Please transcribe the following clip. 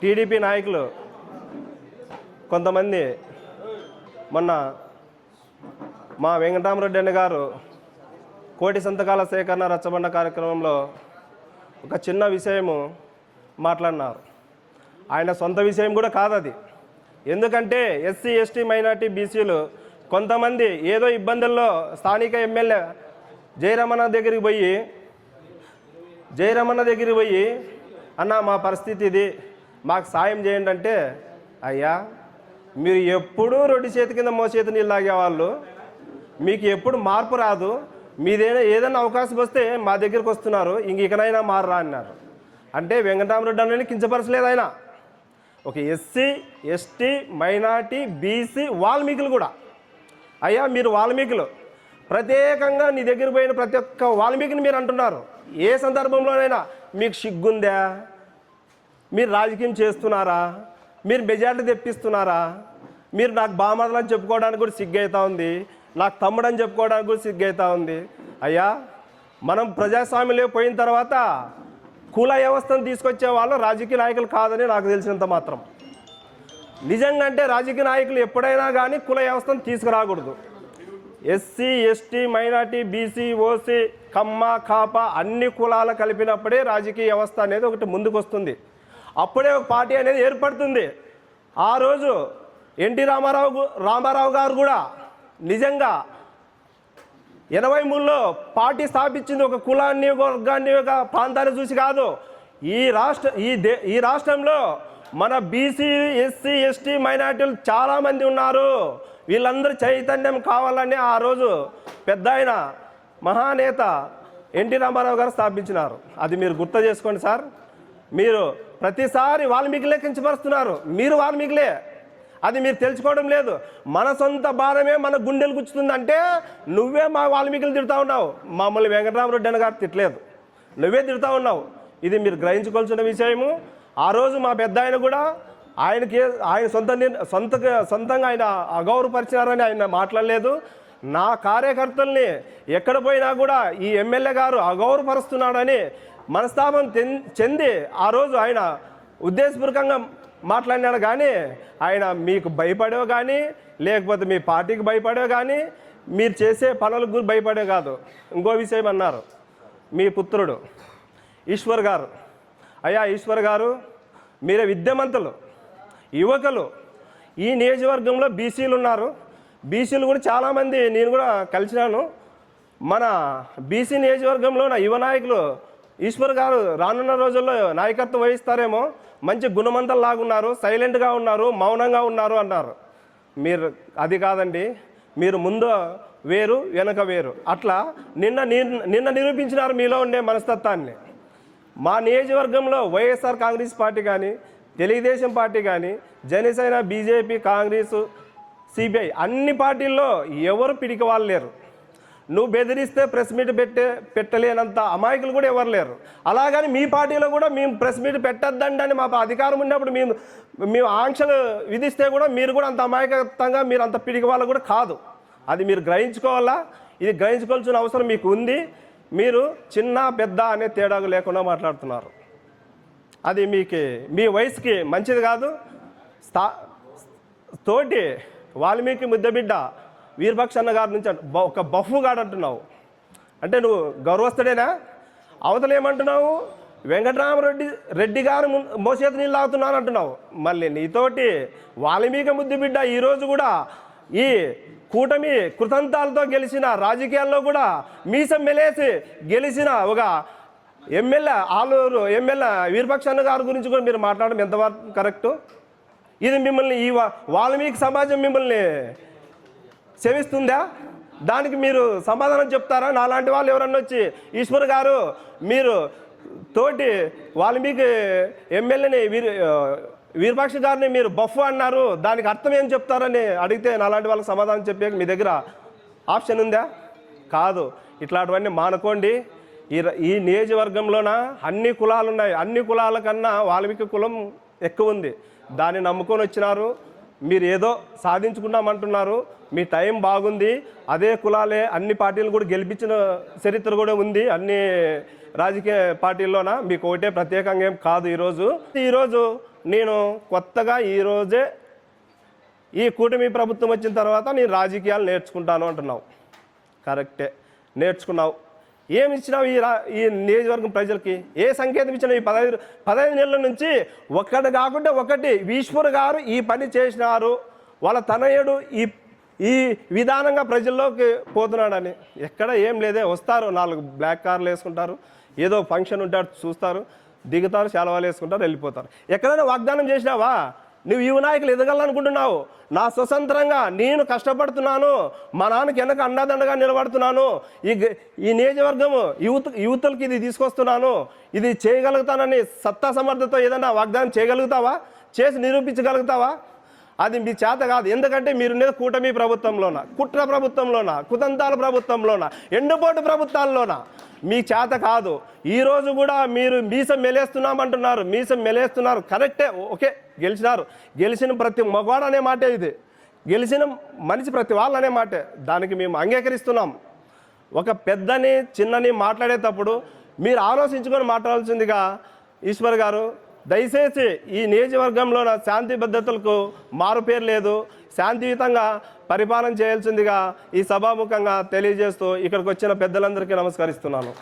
TDP నాయకులు కొంతమంది మొన్న మా వెంకటరామరెడ్డి అన్న గారు కోటి సంతకాల సేకరణ రచ్చబండ కార్యక్రమంలో ఒక చిన్న విషయము మాట్లాడినారు. ఆయన సొంత విషయం కూడా కాదు అది ఎందుకంటే ఎస్సీ ఎస్టీ మైనార్టీ బీసీలు కొంతమంది ఏదో ఇబ్బందుల్లో స్థానిక ఎమ్మెల్యే జయరమణ దగ్గరికి పోయి జయరమణ దగ్గరికి పోయి అన్న మా పరిస్థితి ఇది. మాకు సాయం చేయండి అంటే అయ్యా మీరు ఎప్పుడూ రెండు చేతి కింద మోసేతి నీళ్ళు లాగేవాళ్ళు మీకు ఎప్పుడు మార్పు రాదు. మీదైనా ఏదైనా అవకాశం వస్తే మా దగ్గరికి వస్తున్నారు. ఇంక ఇకనైనా మారరా అన్నారు. అంటే వెంకటరామరెడ్డి అన్నని కించపరచలేదు ఆయన. ఒక ఎస్సీ ఎస్టీ మైనార్టీ బీసీ వాల్మీకులు కూడా. అయ్యా మీరు వాల్మీకులు. ప్రత్యేకంగా నీ దగ్గర పోయిన ప్రతి ఒక్క వాల్మీకిని మీరు అంటున్నారు. ఏ సందర్భంలోనైనా మీకు సిగ్గుందా? మీరు రాజకీయం చేస్తున్నారా? మీరు మెజార్టీ తెప్పిస్తున్నారా? మీరు నాకు బామడలని చెప్పుకోవడానికి కూడా సిగ్గు ఉంది. నాకు తమ్ముడని చెప్పుకోవడానికి కూడా సిగ్గు ఉంది. అయ్యా మనం ప్రజాస్వామ్యంలో పోయిన తర్వాత కుల వ్యవస్థను తీసుకొచ్చే వాళ్ళు రాజకీయ నాయకులు కాదని నాకు తెలిసినంత మాత్రం. నిజంగా అంటే రాజకీయ నాయకులు ఎప్పుడైనా కానీ కుల వ్యవస్థను తీసుకురాకూడదు. SC ST minority BC OC Kamma Kapu అన్ని కులాలు కలిపినప్పుడే రాజకీయ వ్యవస్థ అనేది ఒకటి ముందుకు వస్తుంది అప్పుడే ఒక పార్టీ అనేది ఏర్పడుతుంది. ఆ రోజు ఎన్టీ రామారావు రామారావు గారు కూడా నిజంగా ఎనభై మూడులో పార్టీ స్థాపించింది ఒక కులాన్ని వర్గాన్ని ఒక ప్రాంతాన్ని చూసి కాదు. ఈ రాష్ట్ర ఈ దే ఈ రాష్ట్రంలో మన బీసీ ఎస్సీ ఎస్టీ మైనార్టీలు చాలామంది ఉన్నారు. వీళ్ళందరూ చైతన్యం కావాలని ఆ రోజు పెద్ద ఆయన మహానేత ఎన్టీ రామారావు గారు స్థాపించినారు. అది మీరు గుర్తు చేసుకోండి సార్. మీరు ప్రతిసారి వాల్మీకిలే కించపరుస్తున్నారు మీరు వాల్మీకిలే. అది మీరు తెలుసుకోవడం లేదు. మన సొంత భారమే మన గుండెలు గుచ్చుతుందంటే నువ్వే మా వాల్మీకులు తిడతా ఉన్నావు. మమ్మల్ని వెంకటరామరెడ్డి అన్న గారు తిట్టలేదు. నువ్వే తిడతా ఉన్నావు. ఇది మీరు గ్రహించుకోవాల్సిన విషయము. ఆ రోజు మా పెద్ద ఆయన కూడా ఆయనకి ఆయన సొంత సొంత సొంతంగా ఆయన అగౌరవపరిచినారని ఆయన మాట్లాడలేదు. నా కార్యకర్తల్ని ఎక్కడ పోయినా కూడా ఈ ఎమ్మెల్యే గారు అగౌరవపరుస్తున్నాడని మనస్తాపం చెంది ఆ రోజు ఆయన ఉద్దేశపూర్వకంగా మాట్లాడినాడు కానీ ఆయన మీకు భయపడేవో కానీ లేకపోతే మీ పార్టీకి భయపడేవో కానీ మీరు చేసే పనులకు కూడా భయపడే కాదు. ఇంకో విషయం అన్నారు. మీ పుత్రుడు ఈశ్వర్ గారు. అయ్యా ఈశ్వర్ గారు మీరే విద్యామంతులు యువకులు. ఈ నియోజకవర్గంలో బీసీలు ఉన్నారు. బీసీలు కూడా చాలామంది నేను కూడా కలిసినాను. మన బీసీ నియోజకవర్గంలో నా యువ నాయకులు ఈశ్వర్ గారు రానున్న రోజుల్లో నాయకత్వం వహిస్తారేమో. మంచి గుణమంతలు ఉన్నారు సైలెంట్గా ఉన్నారు మౌనంగా ఉన్నారు అన్నారు. మీరు అది కాదండి మీరు ముందు వేరు వెనక వేరు. అట్లా నిన్న నిన్న నిరూపించినారు మీలో ఉండే మనస్తత్వాన్ని. మా నియోజకవర్గంలో వైఎస్ఆర్ కాంగ్రెస్ పార్టీ కానీ తెలుగుదేశం పార్టీ కానీ జనసేన బీజేపీ కాంగ్రెస్ సిపిఐ అన్ని పార్టీల్లో ఎవరు పిడికి వాళ్ళు లేరు. నువ్వు బెదిరిస్తే ప్రెస్ మీట్ పెట్టే పెట్టలేనంత అమాయకులు కూడా ఎవరు లేరు. అలాగని మీ పార్టీలో కూడా మేము ప్రెస్ మీట్ పెట్టద్దండి అని మా అధికారం ఉన్నప్పుడు మేము మేము ఆంక్షలు విధిస్తే కూడా మీరు కూడా అంత అమాయకత్వంగా మీరు అంత పిడికి వాళ్ళు కూడా కాదు. అది మీరు గ్రహించుకోవాలా? ఇది గ్రహించుకోవాల్సిన అవసరం మీకు ఉంది. మీరు చిన్న పెద్ద అనే తేడా లేకుండా మాట్లాడుతున్నారు. అది మీకు మీ వయసుకి మంచిది కాదు. స్థా తోటి వాల్మీకి ముద్దబిడ్డ వీరభక్ష అన్న గారి నుంచి బ- ఒక బఫుగాడు అంటున్నావు. అంటే నువ్వు గౌరవస్తుడేనా అవతల ఏమంటున్నావు? వెంకటరామరెడ్డి రెడ్డి గారు మోసేత నీళ్ళు తాగుతున్నాను అంటున్నావు. మళ్ళీ నీతోటి వాల్మీకి ముద్దుబిడ్డ ఈరోజు కూడా ఈ కూటమి కృతంతాలతో గెలిచిన రాజకీయాల్లో కూడా మీసం మెలేసి గెలిచిన ఒక ఎమ్మెల్యే ఆలూరు ఎమ్మెల్యే వీరపక్షన్న గారి గురించి కూడా మీరు మాట్లాడడం ఎంతవరకు కరెక్టు? ఇది మిమ్మల్ని ఈ వాల్మీకి సమాజం మిమ్మల్ని సేవిస్తుందా దానికి మీరు సమాధానం చెప్తారా? నాలాంటి వాళ్ళు ఎవరన్నా వచ్చి ఈశ్వర్ గారు మీరు తోటి వాల్మీకి ఎమ్మెల్యేని వీరు ఆ, వీరపక్ష గారిని మీరు బఫ్ అన్నారు. దానికి అర్థం ఏం చెప్తారని అడిగితే నాలాంటి వాళ్ళకి సమాధానం చెప్పే మీ దగ్గర ఆప్షన్ ఉందా? కాదు. ఇట్లాంటివన్నీ మానుకోండి. ఈ ఈ నియోజకవర్గంలోన అన్ని కులాలు ఉన్నాయి అన్ని కులాల కన్నా వాల్మీకి కులం ఎక్కువ ఉంది. దాన్ని నమ్ముకొని వచ్చినారు. మీరు ఏదో సాధించుకున్నామంటున్నారు మీ టైం బాగుంది అదే కులాలే అన్ని పార్టీలు కూడా గెలిపించిన చరిత్ర కూడా ఉంది అన్ని రాజకీయ పార్టీల్లోన? మీకు ఒకటే ప్రత్యేకంగా ఏం కాదు ఈరోజు. ఈరోజు నేను కొత్తగా ఈరోజే ఈ కూటమి ప్రభుత్వం వచ్చిన తర్వాత నేను రాజకీయాలు నేర్చుకుంటాను అంటున్నావు. కరెక్టే. నేర్చుకున్నావు. ఏమి ఇచ్చినావు ఈ రా ఈ నియోజకవర్గం ప్రజలకి? ఏ సంకేతం ఇచ్చినావు ఈ పదహైదు పదహైదు నెలల నుంచి? ఒక్కటి కాకుండా ఒకటి ఈశ్వర్ గారు ఈ పని చేసినారు. వాళ్ళ తనయుడు ఈ ఈ విధానంగా ప్రజల్లోకి పోతున్నాడని. ఎక్కడ ఏం లేదే వస్తారు. నాలుగు బ్లాక్ కార్లు వేసుకుంటారు. ఏదో ఫంక్షన్ ఉంటారు చూస్తారు. దిగుతారు శాలవాలు వేసుకుంటారు వెళ్ళిపోతారు. ఎక్కడైనా వాగ్దానం చేసినావా? నువ్వు ఈ నాయకులు ఎదగాలనుకుంటున్నావు. నా స్వతంత్రంగా నేను కష్టపడుతున్నాను. మా నాన్నకి వెనక అండాదండగా నిలబడుతున్నాను. ఈ ఈ నియోజకవర్గము యూత్ యూతులకి ఇది తీసుకొస్తున్నాను. ఇది చేయగలుగుతానని సత్తా సమర్థతో ఏదైనా వాగ్దానం చేయగలుగుతావా? చేసి నిరూపించగలుగుతావా? అది మీ చేత కాదు. ఎందుకంటే మీరున్నది కూటమి ప్రభుత్వంలోన? కుట్ర ప్రభుత్వంలోన? కుతంతాల ప్రభుత్వంలోన? ఎండుపోటు ప్రభుత్వాల్లోన? మీ చేత కాదు. ఈరోజు కూడా మీరు మీసం మెలేస్తున్నామంటున్నారు. మీసం మెలేస్తున్నారు. కరెక్టే. ఓకే. గెలిచినారు. గెలిచిన ప్రతి మగవాడు అనే మాటే ఇది. గెలిచిన మనిషి ప్రతి వాళ్ళు అనే మాటే. దానికి మేము అంగీకరిస్తున్నాం. ఒక పెద్దని చిన్నని మాట్లాడేటప్పుడు మీరు ఆలోచించుకొని మాట్లాడాల్సిందిగా ఈశ్వర్ గారు దయచేసి ఈ నియోజకవర్గంలో శాంతి భద్రతలకు మారుపేరు లేదు. శాంతియుతంగా పరిపాలన చేయాల్సిందిగా ఈ సభాముఖంగా తెలియజేస్తూ ఇక్కడికి వచ్చిన పెద్దలందరికీ నమస్కరిస్తున్నాను.